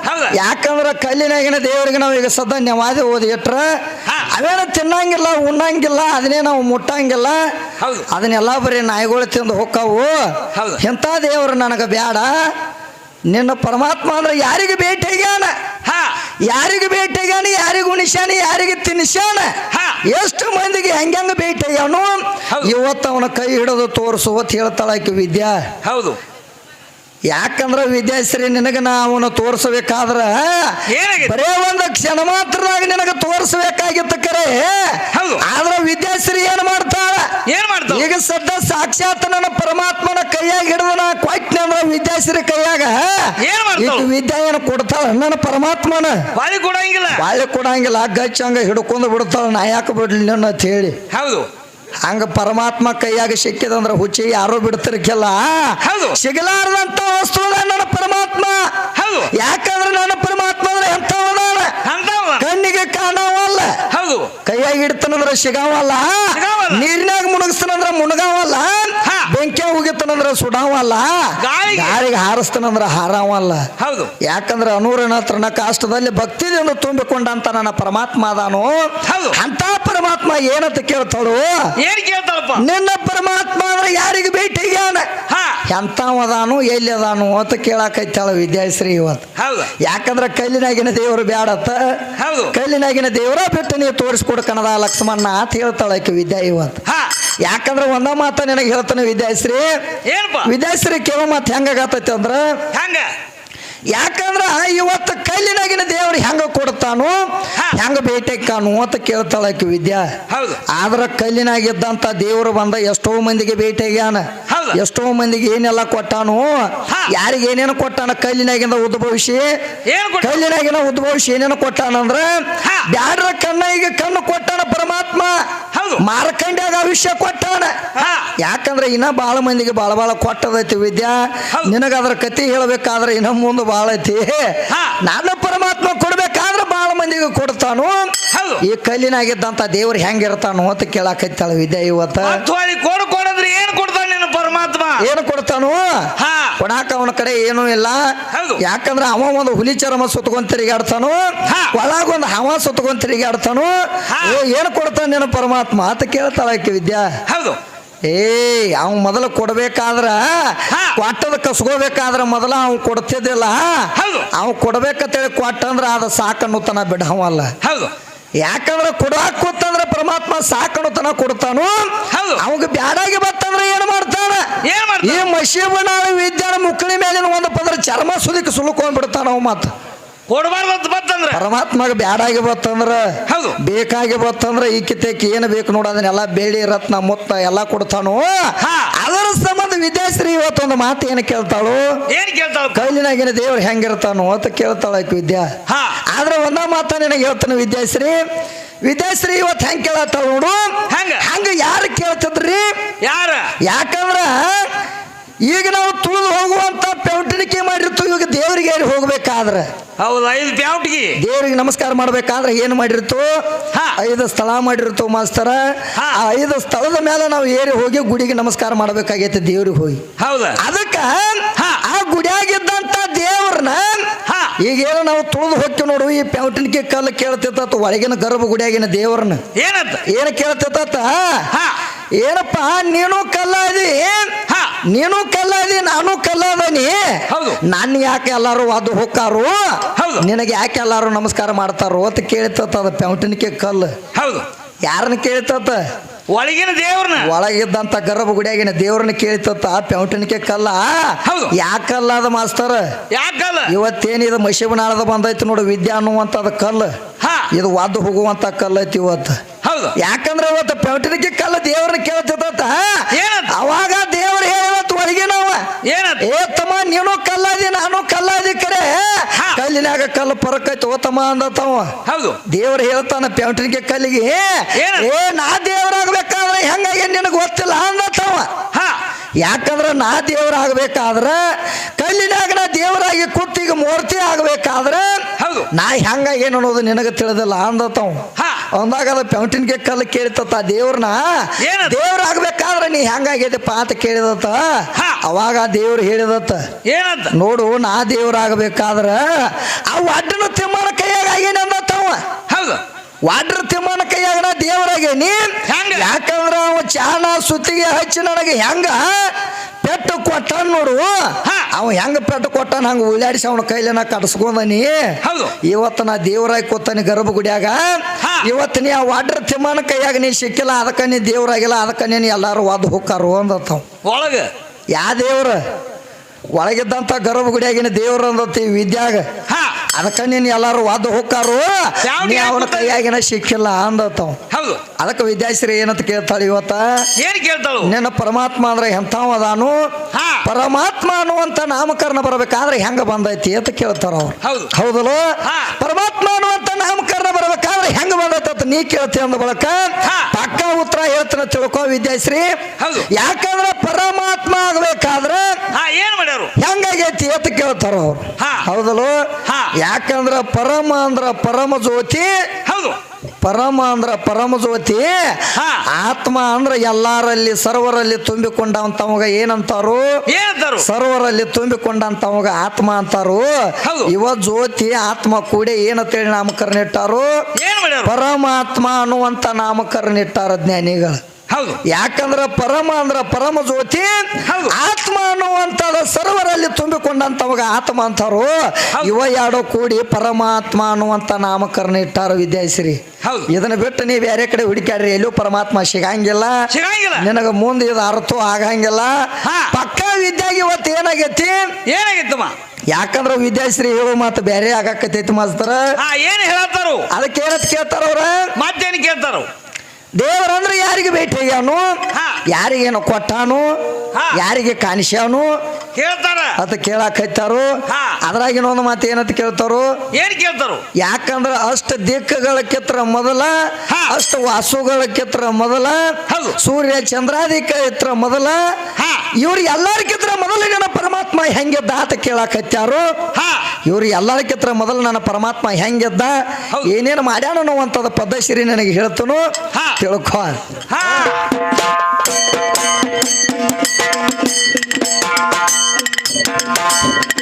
ಹೌದ. ಯಾಕಂದ್ರ ಕಲ್ಲಿನಾಗಿನ ದೇವರಿಗೆ ನಾವು ಈಗ ಸದಾ ನೆವಾದಿ ಓದಿ ಇಟ್ರ. ಅವೇನ ತಿನ್ನಂಗಿಲ್ಲ ಉಣ್ಣಂಗಿಲ್ಲ ಅದನ್ನೇ ನಾವು ಮುಟ್ಟಂಗಿಲ್ಲ. ಅದನ್ನೆಲ್ಲ ಬರೀ ನಾಯಿಗಳು ತಿಂದು ಹೊಕ್ಕವು. ಎಂಥ ದೇವರು ನನಗೆ ಬ್ಯಾಡ. ನಿನ್ನ ಪರಮಾತ್ಮ ಅಂದ್ರೆ ಯಾರಿಗೆ ಭೇಟಿಯಾಗ್ಯಾನ ಹಾ ಯಾರಿಗೆ ಭೇಟಿಯಾಗ್ಯಾನ ಯಾರಿಗೆ ಉಣಿಸ್ಯಾನ ಯಾರಿಗೆ ತಿನ್ಸ್ಯಾನ ಹಾ. ಎಷ್ಟು ಮಂದಿಗೆ ಹೆಂಗ ಭೇಟಿಯಾಗ್ಯಾನು ಹೌದು. ಇವತ್ತು ಅವನ ಕೈ ಹಿಡಿದು ತೋರಿಸು ಅಂತ ಹೇಳ್ತಾಳಾಕಿ ವಿದ್ಯಾ ಹೌದು ಯಾಕಂದ್ರ ವಿದ್ಯಾಶ್ರೀ ನಿನಗೆ ನಾವು ತೋರಿಸ್ಬೇಕಾದ್ರೆ ಬರೇ ಒಂದು ಕ್ಷಣ ಮಾತ್ರದಾಗ ನಿನಗೆ ತೋರಿಸಬೇಕಾಗಿತ್ತು ಕರೆ. ಆದ್ರೆ ವಿದ್ಯಾಶ್ರೀ ಏನ್ ಮಾಡ್ತಾಳ? ಏನ್ ಮಾಡ್ತಾಳ? ಈಗ ಸದ್ದ ಸಾಕ್ಷಾತ್ ನನ್ನ ಪರಮಾತ್ಮನ ಕೈಯಾಗ ಹಿಡಿದು ನಾ ಕೊಟ್ಟನೆ ಅಂದ್ರ ವಿದ್ಯಾಶ್ರೀ ಕೈಯಾಗ ವಿದ್ಯಾ ಏನ್ ಕೊಡ್ತಾಳ? ನನ್ನ ಪರಮಾತ್ಮನ. ಬಾಳಿ ಕೊಡಂಗಿಲ್ಲ. ಬಾಳಿ ಕೊಡಂಗಿಲ್ಲ ಗಚ್ಚ ಹಂಗ ಹಿಡ್ಕೊಂಡು ಬಿಡ್ತಾಳ. ನಾ ಯಾಕೆ ಬಿಡ್ಲಿ ಅಂತ ಹೇಳಿ. ಹೌದು. ಹಂಗ ಪರಮಾತ್ಮ ಕೈಯಾಗ ಸಿಕ್ಕಿದಂದ್ರ ಹುಚ್ಚಿ ಯಾರು ಬಿಡ್ತಿರ್ಕಿಲ್ಲ. ಸಿಗಲಾರದಂತ ವಸ್ತು ನನ್ನ ಪರಮಾತ್ಮ. ಯಾಕಂದ್ರೆ ನನ್ನ ಪರಮಾತ್ಮ ಅಂದ್ರೆ ಎಂಥವದಾನ ಅಂತವ ಕಣ್ಣಿಗೆ ಕಾಣವಲ್ಲ. ಹೌದು. ಕೈಯಾಗ ಇಡ್ತಾನಂದ್ರ ಸಿಗಾವಲ್ಲ. ನೀರಿನಾಗ ಮುಣಗಿಸ್ತಾನಂದ್ರ ಮುಣಗಾವಲ್ಲ. ಬೆಂಕಿ ಹೋಗಿತ್ತಾನಂದ್ರ ಸುಡಾವಲ್ಲ ಯಾರಿಗೆ ಹಾರಿಸ್ತನಂದ್ರ ಹಾರಾವಲ್ಲ ಹೌದು. ಯಾಕಂದ್ರೆ ಅನೂರನ ಕಾಷ್ಟದಲ್ಲಿ ಭಕ್ತಿಯನ್ನು ತುಂಬಿಕೊಂಡಂತ ನನ್ನ ಪರಮಾತ್ಮ ಅದಾನು. ಅಂತ ಪರಮಾತ್ಮ ಏನಂತ ಕೇಳ್ತಾಳು? ಏನ್ ಕೇಳ್ತಾಳಪ್ಪ? ನಿನ್ನ ಪರಮಾತ್ಮ ಅಂದ್ರೆ ಯಾರಿಗೆ ಭೇಟಿ ಹಾ. ಅದಾನು ಎಲ್ಲಿ ಅದಾನು ಅಂತ ಕೇಳಾಕೈತಾಳ ವಿದ್ಯಾಶ್ರೀ ಇವತ್ತು. ಯಾಕಂದ್ರೆ ಕಲ್ಲಿನಾಗಿನ ದೇವರು ಬ್ಯಾಡತ್ತ? ಕಲ್ಲಿನಾಗಿನ ದೇವರ ಬಿಟ್ಟು ನೀವು ತೋರಿಸ್ಕೊಡ್ಕಣದ ಲಕ್ಷ್ಮಣ್ಣ ಅಂತ ಹೇಳ್ತಾಳ ಆಕಿ ವಿದ್ಯಾ ಇವತ್ತು. ಯಾಕಂದ್ರೆ ಒಂದ ಮಾತ ನಿನಗೆ ಹೇಳ್ತಾನೆ ವಿದ್ಯಾಶ್ರೀ. ಏನಪ್ಪ? ವಿದ್ಯಾಶ್ರೀ ಕೇಳೋ ಮಾತು ಹೆಂಗಾಗತ್ತೈತಿ ಅಂದ್ರೆ? ಹೆಂಗ? ಯಾಕಂದ್ರ ಇವತ್ತು ಕಲ್ಲಿನಾಗಿನ ದೇವ್ರು ಹೆಂಗ ಕೊಡ್ತಾನು. ಹೆಂಗ ಬೇಟೆಕ್ಕಾನು ಅಂತ ಕೇಳ್ತಾಳಕ್ಕೆ ಆಕಿ ವಿದ್ಯಾ. ಆದ್ರ ಕೈಲಿನಾಗಿದ್ದಂತ ದೇವರು ಬಂದ ಎಷ್ಟೋ ಮಂದಿಗೆ ಭೇಟಿಯಾಗ್ಯಾನ ಹೌದು. ಎಷ್ಟೋ ಮಂದಿಗೆ ಏನೆಲ್ಲ ಕೊಟ್ಟಾನು. ಯಾರಿಗೆ ಏನೇನು ಕೊಟ್ಟಾನ ಕಲ್ಲಿನಾಗಿಂದ ಉದ್ಭವಿಸಿ? ಕೈಲಿನಾಗಿನ ಉದ್ಭವಿಸಿ ಏನೇನು ಕೊಟ್ಟಾನಂದ್ರ ಬ್ಯಾಡ್ರ ಕಣ್ಣ ಕಣ್ಣಿಗೆ ಕಣ್ಣು ಕೊಟ್ಟಾನ ಪರಮಾತ್ಮ. ಮಾರ್ಕಂಡ್ಯಾಗ ಆಯುಷ್ಯ ಕೊಟ್ಟಾನ ಹಾ. ಯಾಕಂದ್ರೆ ಇನ್ನ ಬಾಳ ಮಂದಿಗೆ ಬಾಳ ಬಾಳ ಕೊಟ್ಟದೈತಿ ವಿದ್ಯಾ. ನಿನಗ ಅದ್ರ ಕತಿ ಹೇಳ್ಬೇಕಾದ್ರೆ ಇನ್ನ ಮುಂದೆ ಬಾಳ ಐತಿ. ಹಾ. ನಾನು ಪರಮಾತ್ಮ ಕೊಡ್ಬೇಕಾದ್ರೆ ಬಾಳ ಮಂದಿಗೆ ಕೊಡ್ತಾನು. ಈ ಕಲ್ಲಿನಾಗಿದ್ದಂತ ದೇವ್ರು ಹೆಂಗಿರ್ತಾನು ಅಂತ ಕೇಳಾಕೈತಾಳ ವಿದ್ಯಾ ಇವತ್ತ ಮತ್ತು ಅಲ್ಲಿ ಕೊಡು ಕೊಡಂದ್ರೆ ಏನ್ ಕೊಡ್ತಾನೆ ನಿನ್ನ ಪರಮಾತ್ಮ ಏನು ಕೊಡ್ತಾನು? ಕೊಡಾಕ ಅವನ ಕಡೆ ಏನೂ ಇಲ್ಲ. ಯಾಕಂದ್ರೆ ಅವ ಒಂದು ಹುಲಿ ಚರ್ಮ ಸುತ್ಕೊಂಡ್ ತಿರುಗಾಡ್ತಾನು. ಒಳಗೊಂದು ಹವ ಸುತ್ಕೊಂಡ್ ತಿರುಗಾಡ್ತಾನು? ಏನು ಕೊಡ್ತಾನೆ ನಿನ್ನ ಪರಮಾತ್ಮ? ಅಂತ ಕೇಳ್ತಾಳ ವಿದ್ಯಾ. ಹೌದು. ಏ ಅವ್ ಮೊದಲು ಕೊಡ್ಬೇಕಾದ್ರ. ಕೊಟ್ಟದ ಕಸ್ಕೋಬೇಕಾದ್ರ ಮೊದಲ ಅವ್ ಕೊಡ್ತಿದ್ದಿಲ್ಲ. ಅವ್ ಕೊಡ್ಬೇಕಂತೇಳಿ ಕೊಟ್ಟಂದ್ರ ಅದ ಸಾಕನ್ನುತನ ಬಿಡವಲ್ಲ ಹೌದು. ಯಾಕಂದ್ರ ಕೊಡಾಕ್ ಕೂತಂದ್ರೆ ಪರಮಾತ್ಮ ಸಾಕಣತನ ಕೊಡ್ತಾನು. ಅವಾಗ ಬ್ಯಾಡಾಗಿ ಬತ್ತಂದ್ರೆ ಏನ್ ಮಾಡ್ತಾನ ಏನ್ ಈ ಮಶೀಬಣ ವಿದ್ಯಾನ ಮುಕ್ಕಳಿ ಮೇಲಿನ ಒಂದು ಪದ್ರ ಚರ್ಮ ಸುಲಿಕ್ ಸುಲುಕೊಂಡ್ಬಿಡ್ತಾನ ಅವ್ ಮತ್ತ ಕೊಡಬಾರ್ದು ಬತ್ತಂದ್ರ ಪರಮಾತ್ಮಗ ಬ್ಯಾಡಾಗಿ ಬತ್ತಂದ್ರ ಹೌದು. ಬೇಕಾಗಿ ಬತ್ತಂದ್ರ ಈ ಕಿತ್ತೇಕ್ ಏನು ಬೇಕು ನೋಡ ಅದನ್ನೆಲ್ಲ ಬೇಡಿ ರತ್ನ ಮುತ್ತ ಎಲ್ಲ ಕೊಡ್ತಾನು ಹಾ. ಅದರ ವಿದ್ಯಾಶ್ರೀ ಇವತ್ತೊಂದು ಮಾತು ಏನು ಕೇಳ್ತಾಳು? ಏನ್ ಕೇಳ್ತಾಳ? ಕೈಲಿನಾಗಿನ ದೇವ್ರು ಹೆಂಗಿರ್ತಾನು ಅಂತ ಕೇಳ್ತಾಳ ಆಕಿ ವಿದ್ಯಾ. ಹಾ. ಆದ್ರೆ ಒಂದ ಮಾತ ನಿನಗೆ ಹೇಳ್ತಾನೆ ವಿದ್ಯಾಶ್ರೀ ವಿದ್ಯಾಶ್ರೀ ಇವತ್ತು ಹೆಂಗ್ ಕೇಳತ್ತಾಳ ನೋಡು. ಹೆಂಗ? ಹಂಗ ಯಾರು ಕೇಳ್ತದ್ರಿ? ಯಾರ? ಯಾಕಂದ್ರ ಈಗ ನಾವು ತುಳಿದು ಹೋಗುವಂತ ಪೆಂಟಣಿಕೆ ಮಾಡಿರ್ತೀವಿ ಈಗ ದೇವರಿಗೆ ಹೋಗಬೇಕಾದ್ರೆ? ಹೌದಾ ಐದು ಪ್ಯಾವ್ಟಿಗೆ. ದೇವರಿಗೆ ನಮಸ್ಕಾರ ಮಾಡ್ಬೇಕಾದ್ರೆ ಏನು ಮಾಡಿರ್ತು? ಹಾ. ಐದು ಸ್ಥಳ ಮಾಡಿರ್ತು ಮಾಸ್ತರ. ಆ ಐದು ಸ್ಥಳದ ಮೇಲೆ ನಾವು ಏರಿ ಹೋಗಿ ಗುಡಿಗೆ ನಮಸ್ಕಾರ ಮಾಡಬೇಕಾಗೈತೆ ದೇವ್ರಿಗೆ ಹೋಗಿ. ಹೌದಾ. ಅದಕ್ಕೆ ಹಾ. ಆ ಗುಡಿಯಾಗಿದ್ದಂತ ದೇವ್ರನ್ನ ಹಾ. ಈಗೇನು ನಾವು ತುಳಿದು ಹೋಗ್ತೀವಿ ನೋಡು ಈ ಪೆಂಟಣಿಕೆ ಕಲ್ಲು ಕೇಳ್ತಿತ್ತ ಒಳಗಿನ ಗರ್ಭ ಗುಡಿಯಾಗಿನ ದೇವ್ರನ್ನ. ಏನಂತ? ಏನು ಕೇಳ್ತಿತ್ತ ಹಾ. ಏನಪ್ಪ ನೀನು ಕಲ್ಲಾದಿ ಹಾ. ನೀನು ಕಲ್ಲಾದಿ ನಾನು ಕಲ್ಲಾದನಿ ಹೌದು. ನನ್ನ ಯಾಕೆ ಎಲ್ಲಾರು ಅದು ಹೊಕ್ಕಾರು. ನಿನಗೆ ಯಾಕೆ ಎಲ್ಲಾರು ನಮಸ್ಕಾರ ಮಾಡ್ತಾರೋ ಅಂತ ಕೇಳ್ತದ ಅದ ಪೆಂಟನಿಕೆ ಕಲ್ಲು ಹೌದು ಯಾರನ್ನ ಕೇಳ್ತತ್ತ ಒಳಗಿನ ದೇವ್ರನ್ನ. ಒಳಗಿದ್ದಂತ ಗರ್ಭ ಗುಡಿಯಾಗಿನ ದೇವ್ರನ್ನ ಕೇಳಿತತ್ತ ಆ ಪೆಂಟನಿಕೆ ಕಲ್ಲ. ಹೌದು. ಯಾಕಲ್ಲ ಅದ ಮಾಸ್ತರ್? ಯಾಕಲ್ಲ ಇವತ್ತೇನಿದ ಮಶಿಬನಾಳದ ಬಂದೈತಿ ನೋಡು ವಿದ್ಯಾ ಅನ್ನುವಂಥದ್ದು ಕಲ್ಲು. ಹಾ. ಇದು ವಾದ ಹೋಗುವಂತ ಕಲ್ಲು ಐತಿ ಇವತ್ತು. ಹೌದು. ಯಾಕಂದ್ರೆ ಇವತ್ತು ಪೆಂಟನಿಕೆ ಕಲ್ಲ ದೇವ್ರನ್ನ ಕೇಳ್ತಿತ್ತ ಏನಂತ? ಅವಾಗ ದೇವ್ರ ಹೇಳಿವತ್ತು ಒಳಗಿನವ ಏನಂತ ಏ ತಮ್ಮ ನೀನು ಕಲ್ಲಾದಿ ನಾನು ಕಲ್ಲಾದಿ ಕರೆ ಹಾ. ಕಲ್ಲಿನಾಗ ಕಲ್ಲು ಪರಕೈತಿ ಓತಮ್ಮ ಅಂದತ್ತವ. ಹೌದು. ದೇವ್ರು ಹೇಳ್ತಾನ ಪ್ಯಾಂಟ್ರಿಗೆ ಕಲ್ಲಿಗೆ? ಏ ನಾ ದೇವರಾಗಬೇಕಾದ್ರೆ ಹೆಂಗಾಗಿ ನಿನಗೆ ಗೊತ್ತಿಲ್ಲ? ಅಂದತ್ತವ. ಹಾ. ಯಾಕಂದ್ರೆ ನಾ ದೇವರಾಗಬೇಕಾದ್ರೆ ಕಲ್ಲಿನಾಗ ನಾ ದೇವರಾಗಿ ಕುತ್ತಿಗೆ ಮೂರ್ತಿ ಆಗಬೇಕಾದ್ರೆ ಹೌದು. ನಾ ಹೆಂಗಾಗಿ ಅನ್ನೋದು ನಿನಗೆ ತಿಳಿದಿಲ್ಲ ಅಂದತ್ತವ ಅಂದಾಗಲ್ಲ ಅಂದಾಗ ಅದು ಪ್ಯಾಂಟಿನ್ಗೆ ಕಲ್ಲು ಕೇಳಿತತ್ತ ದೇವ್ರನ್ನ. ದೇವ್ರ ಆಗ್ಬೇಕಾದ್ರೆ ನೀ ಹೆಂಗಾಗಿದ್ದಪ್ಪ ಅಂತ ಕೇಳಿದತ್ತ? ಹಾ. ಅವಾಗ ದೇವ್ರು ಹೇಳಿದತ್ತ. ಏನಂತ? ನೋಡು ನಾ ದೇವರಾಗಬೇಕಾದ್ರ ಆ ಅಡ್ಡನ ತಿಮ್ಮನ ಕೈಯಾಗ ಆಗೇನಿ ಅಂದತ್ತವ ಹೌದು. ವಾಡ್ರ ತಿಮ್ಮನ ಕೈಯಾಗ ನಾ ನೀ? ಹೆಂಗ? ಯಾಕಂದ್ರ ಅವ ಚಾನ ಸುತ್ತಿಗೆ ಹಚ್ಚಿ ನನಗೆ ಹೆಂಗ? ಪೆಟ್ಟು ಕೊಟ್ಟ ನೋಡು. ಅವ ಹೆಂಗ ಪೆಟ್ಟು ಕೊಟ್ಟಾನ ಹಂಗ ಉಳ್ಳಾಡಿಸಿ ಅವನ ಕೈಲಿ ನಾ ಕಟ್ಸ್ಕೊಂಡನಿ ಹೌದು. ಇವತ್ತು ನಾ ದೇವರಾಗಿ ಕೂತಾನಿ ಗರ್ಭಗುಡಿಯಾಗ ಗುಡಿಯಾಗ. ಇವತ್ತು ನೀ ಆ ವಾಡ್ರ ತಿಮ್ಮನ ಕೈಯಾಗ ನೀ ಸಿಕ್ಕಿಲ್ಲ ಅದಕ್ಕ ನೀ ದೇವರಾಗಿಲ್ಲ ಅದಕ್ಕ ನೀನು ಎಲ್ಲಾರು ಒದ್ದು ಹೋಗ್ಕಾರು ಅಂದತ್ತವ ಒಳಗ? ಯಾ ದೇವ್ರ? ಒಳಗಿದ್ದಂತ ಗರ್ಭಗುಡಿಯಾಗಿನ ದೇವ್ರ ಅಂದತ್ತಿ ವಿದ್ಯಾಗ. ಹಾ. ಅದಕ್ಕ ನೀನು ಎಲ್ಲಾರು ವಾದ ಹೋಗ್ಕಾರು ನೀ ಅವನ ಕೈಯಾಗಿನ ಸಿಕ್ಕಿಲ್ಲ ಅಂದತ್ತವ. ಹೌದು. ಅದಕ್ಕೆ ವಿದ್ಯಾಶ್ರೀ ಏನಂತ ಕೇಳ್ತಾಳೆ ಇವತ್ತ? ಏನ್ ಕೇಳ್ತಾಳು? ನಿನ್ನ ಪರಮಾತ್ಮ ಅಂದ್ರೆ ಎಂಥವ ಅದಾನು? ಪರಮಾತ್ಮ ಅನ್ನುವಂತ ನಾಮಕರಣ ಬರಬೇಕಾದ್ರೆ ಹೆಂಗ ಬಂದೈತಿ ಅಂತ ಕೇಳ್ತಾರ ಅವ್ರು. ಹೌದು. ಹೌದಲ್ಲ. ಪರಮಾತ್ಮ ಅನ್ನುವಂತ ನಾಮಕರಣ ಬರಬೇಕಾದ್ರೆ ಹೆಂಗ ಬಂದೈತಿ ಅಂತ ನೀ ಕೇಳ್ತಿ ಅಂದ ಬಳಕ. ಪಕ್ಕ ಉತ್ತರ ಹೇಳ್ತಾರೆ ತಿಳ್ಕೋ ವಿದ್ಯಾಶ್ರೀ. ಯಾಕಂದ್ರೆ ಪರಮಾತ್ಮ ಆಗ್ಬೇಕಾದ್ರೆ ಏನ್ ಮಾಡ್ಯಾರು ಹೆಂಗಾಗೈತಿ ಅಂತ ಕೇಳ್ತಾರ ಅವ್ರು. ಹೌದಲ್ಲ. ಯಾಕಂದ್ರ ಪರಮ ಅಂದ್ರ ಪರಮ ಜ್ಯೋತಿ ಪರಮ ಅಂದ್ರ ಪರಮ ಜ್ಯೋತಿ ಆತ್ಮ ಅಂದ್ರ ಎಲ್ಲಾರಲ್ಲಿ ಸರ್ವರಲ್ಲಿ ತುಂಬಿಕೊಂಡಂತವಾಗ ಏನಂತಾರು? ಏನಂತಾರು? ಸರ್ವರಲ್ಲಿ ತುಂಬಿಕೊಂಡಂತವಾಗ ಆತ್ಮ ಅಂತಾರು. ಇವ ಜ್ಯೋತಿ ಆತ್ಮ ಕೂಡಿ ಏನಂತೇಳಿ ನಾಮಕರಣ ಇಟ್ಟಾರು? ಪರಮಾತ್ಮ ಅನ್ನುವಂತ ನಾಮಕರಣ ಇಟ್ಟಾರ ಜ್ಞಾನಿಗಳು. ಹೌದು. ಯಾಕಂದ್ರೆ ಪರಮ ಅಂದ್ರ ಪರಮ ಜ್ಯೋತಿ. ಆತ್ಮ ಅನ್ನುವಂತ ಸರ್ವರಲ್ಲಿ ತುಂಬಿಕೊಂಡಂತವಾಗ ಆತ್ಮ ಅಂತಾರು. ಇವ ಎರಡೋ ಕೂಡಿ ಪರಮಾತ್ಮ ಅನ್ನುವಂತ ನಾಮಕರಣ ಇಟ್ಟಾರ ವಿದ್ಯಾಸಿರಿ. ಇದನ್ನ ಬಿಟ್ಟು ನೀವು ಬೇರೆ ಕಡೆ ಹುಡುಕ್ಯಾಡ್ರಿ ಎಲ್ಲೂ ಪರಮಾತ್ಮ ಸಿಗಂಗಿಲ್ಲ. ನಿನಗ ಮುಂದೆ ಇದು ಅರ್ಥ ಆಗಂಗಿಲ್ಲ. ಹಾ. ಪಕ್ಕ ವಿದ್ಯಾಗ ಇವತ್ತು ಏನಾಗೈತಿ? ಏನಾಗಿತ್ತಮ್ಮ ಯಾಕಂದ್ರ ವಿದ್ಯಾಶ್ರೀ ಹೇಳೋ ಮಾತು ಬೇರೆ ಆಗಾಕತೈತಿ ಮಾಸ್ತರ. ಏನ್ ಹೇಳತ್ತಾರು? ಅದಕ್ಕೆ ಏನತ್ ಕೇಳ್ತಾರ ಅವ್ರ? ಮತ್ತೇನ್ ಕೇಳ್ತಾರು? ದೇವರಂದ್ರೆ ಯಾರಿಗೆ ಭೇಟಿ ಆಗ್ಯಾನು ಹಾ. ಯಾರಿಗೇನು ಕೊಟ್ಟಾನು. ಯಾರಿಗೆ ಕಾಣಿಸ್ಯಾನು ಕೇಳ್ತಾರ? ಅದ ಕೇಳಾಕೈತಾರು ಹೈತಾರು ಅದ್ರಾಗಿನ ಒಂದು ಮಾತು ಏನಂತ ಕೇಳ್ತಾರು? ಏನ್ ಕೇಳ್ತಾರು? ಯಾಕಂದ್ರ ಅಷ್ಟ ದಿಕ್ಕಗಳ ಕಿತ್ರ ಮೊದಲ. ಅಷ್ಟ ವಾಸುಗಳ ಕಿತ್ರ ಮೊದಲ. ಸೂರ್ಯ ಚಂದ್ರಾದಿಕ ಇತ್ರ ಮೊದಲ ಇವ್ರಿ ಎಲ್ಲರಿಗಿತ್ರ ಮೊದಲು ನನ್ನ ಪರಮಾತ್ಮ ಹೆಂಗಿದ್ದ ಅಂತ ಕೇಳಾಕತ್ಯಾರು ಹಾ. ಇವ್ರು ಎಲ್ಲರಿಗಿತ್ರ ಮೊದಲು ನನ್ನ ಪರಮಾತ್ಮ ಹೆಂಗಿದ್ದ. ಏನೇನು ಮಾಡ್ಯಾನ ಅನ್ನುವಂಥದ್ದು ಪದ್ಧಶ್ರೀ ನನಗೆ ಹೇಳ್ತನು. ಹಾ. ತಿಳ್ಕೊ. ಹಾ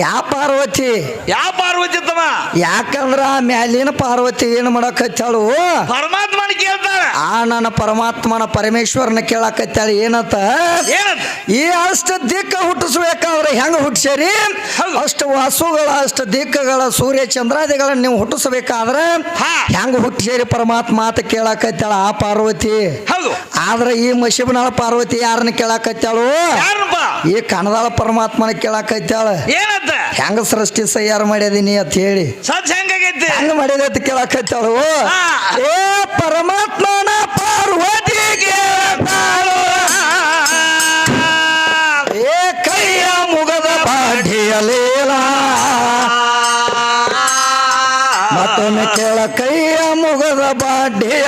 ಯಾ ಪಾರ್ವತಿ ಯಾವ ಪಾರ್ವತಿ ತಮ್ಮ? ಯಾಕಂದ್ರ ಮ್ಯಾಲಿನ ಪಾರ್ವತಿ ಏನು ಹಚ್ಚಾಳು ಪರಮಾತ್ಮನ ಕೇಳ್ತಾರ ಆ ನನ್ನ ಪರಮಾತ್ಮನ ಪರಮೇಶ್ವರನ ಕೇಳಾಕತ್ತಾಳೆ ಏನತ್ತ ಏನಂತ? ಈ ಅಷ್ಟ ದಿಕ್ಕ ಹುಟ್ಟಿಸ್ಬೇಕಾದ್ರೆ ಹೆಂಗ ಹುಟ್ಟಿಸ್ಯಾರಿ. ಅಷ್ಟು ವಾಸುಗಳ ಅಷ್ಟು ದಿಕ್ಕಗಳ ಸೂರ್ಯ ಚಂದ್ರಾದಿಗಳನ್ನ ನೀವು ಹುಟ್ಟಿಸ್ಬೇಕಾದ್ರೆ. ಹೆಂಗ ಹುಟ್ಟಿಸ್ಯಾರಿ ಪರಮಾತ್ಮ ಅಂತ ಕೇಳಾಕತ್ತಾಳ ಆ ಪಾರ್ವತಿ? ಆದ್ರೆ ಈ ಮಶಿಬನಾಳ ಪಾರ್ವತಿ ಯಾರನ್ನ ಕೇಳಾಕತ್ತಾಳು ಈ ಕನ್ನದಾಳ ಪರಮಾತ್ಮನ ಕೇಳಾಕತ್ತಾಳ ಏನಂತ? ಹೆಂಗ ಸೃಷ್ಟಿ ಸಯ್ಯಾರ ಮಾಡ್ಯದೀನಿ ಅಂತ ಹೇಳಿ. ಹೆಂಗ ಮಾಡ್ಯದ ಅಂತ ಕೇಳಾಕತ್ತಾಳು. ಏ ಪರಮಾತ್ಮನ ಕೇಳ ಕೈಯ ಮುಗದ ಬಾಢಿಯಲೇಲ